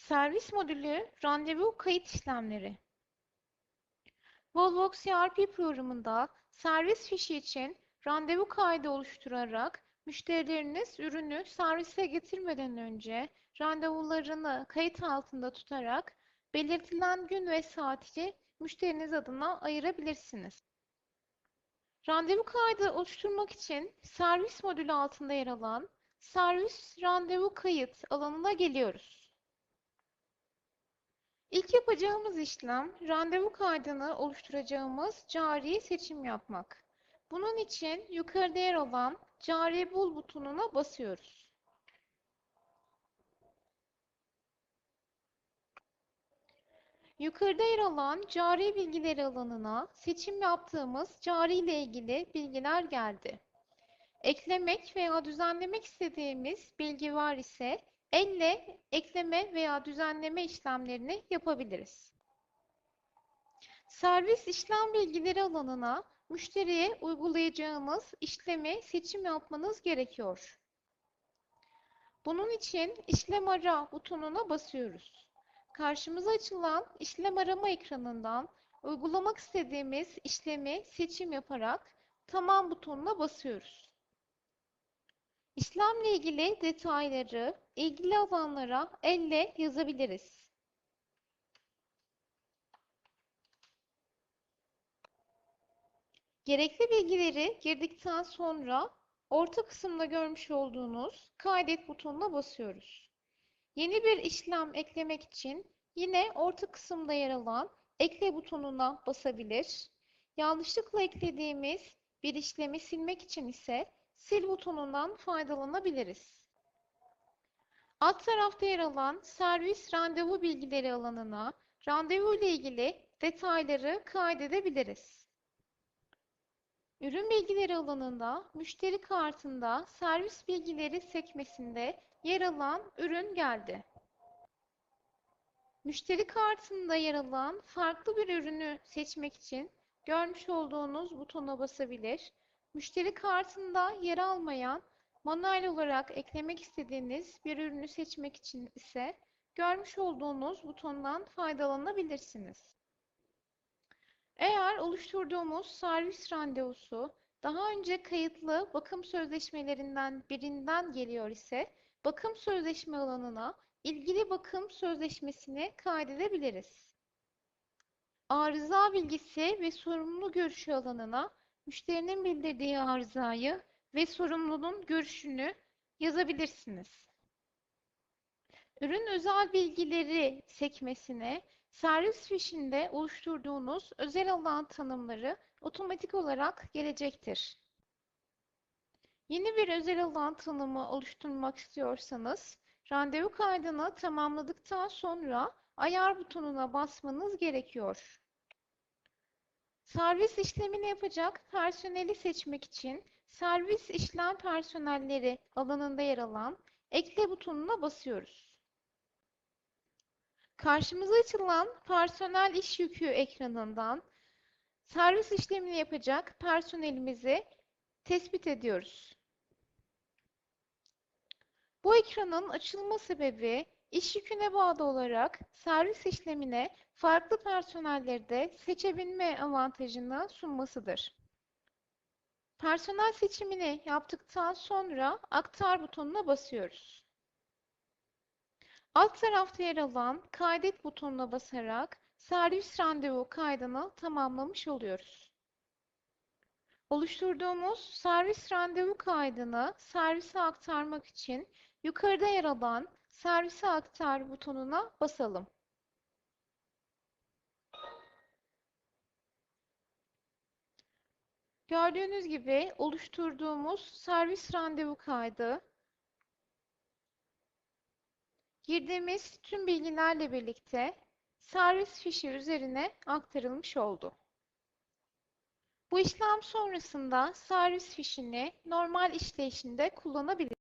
Servis modülü randevu kayıt işlemleri. Volvox ERP programında servis fişi için randevu kaydı oluşturarak müşterileriniz ürünü servise getirmeden önce randevularını kayıt altında tutarak belirtilen gün ve saati müşteriniz adına ayırabilirsiniz. Randevu kaydı oluşturmak için servis modülü altında yer alan servis randevu kayıt alanına geliyoruz. Yapacağımız işlem randevu kaydını oluşturacağımız cariyi seçim yapmak. Bunun için yukarıda yer alan cari bul butonuna basıyoruz. Yukarıda yer alan cari bilgileri alanına seçim yaptığımız cari ile ilgili bilgiler geldi. Eklemek veya düzenlemek istediğimiz bilgi var ise elle ekleme veya düzenleme işlemlerini yapabiliriz. Servis işlem bilgileri alanına müşteriye uygulayacağımız işlemi seçim yapmanız gerekiyor. Bunun için işlem ara butonuna basıyoruz. Karşımıza açılan işlem arama ekranından uygulamak istediğimiz işlemi seçim yaparak tamam butonuna basıyoruz. İşlemle ilgili detayları ilgili alanlara elle yazabiliriz. Gerekli bilgileri girdikten sonra orta kısımda görmüş olduğunuz kaydet butonuna basıyoruz. Yeni bir işlem eklemek için yine orta kısımda yer alan ekle butonuna basabilir. Yanlışlıkla eklediğimiz bir işlemi silmek için ise sil butonundan faydalanabiliriz. Alt tarafta yer alan servis randevu bilgileri alanına randevu ile ilgili detayları kaydedebiliriz. Ürün bilgileri alanında müşteri kartında servis bilgileri sekmesinde yer alan ürün geldi. Müşteri kartında yer alan farklı bir ürünü seçmek için görmüş olduğunuz butona basabilir. Müşteri kartında yer almayan manuel olarak eklemek istediğiniz bir ürünü seçmek için ise görmüş olduğunuz butondan faydalanabilirsiniz. Eğer oluşturduğumuz servis randevusu daha önce kayıtlı bakım sözleşmelerinden birinden geliyor ise bakım sözleşme alanına ilgili bakım sözleşmesini kaydedebiliriz. Arıza bilgisi ve sorumlu görüşü alanına müşterinin bildirdiği arızayı ve sorumlunun görüşünü yazabilirsiniz. Ürün özel bilgileri sekmesine servis fişinde oluşturduğunuz özel alan tanımları otomatik olarak gelecektir. Yeni bir özel alan tanımı oluşturmak istiyorsanız randevu kaydını tamamladıktan sonra ayar butonuna basmanız gerekiyor. Servis işlemini yapacak personeli seçmek için servis işlem personelleri alanında yer alan ekle butonuna basıyoruz. Karşımıza açılan personel iş yükü ekranından servis işlemini yapacak personelimizi tespit ediyoruz. Bu ekranın açılma sebebi iş yüküne bağlı olarak servis işlemine farklı personelleri de seçebilme avantajını sunmasıdır. Personel seçimini yaptıktan sonra aktar butonuna basıyoruz. Alt tarafta yer alan kaydet butonuna basarak servis randevu kaydını tamamlamış oluyoruz. Oluşturduğumuz servis randevu kaydını servise aktarmak için yukarıda yer alan servise aktar butonuna basalım. Gördüğünüz gibi oluşturduğumuz servis randevu kaydı girdiğimiz tüm bilgilerle birlikte servis fişi üzerine aktarılmış oldu. Bu işlem sonrasında servis fişini normal işleyişinde kullanabiliriz.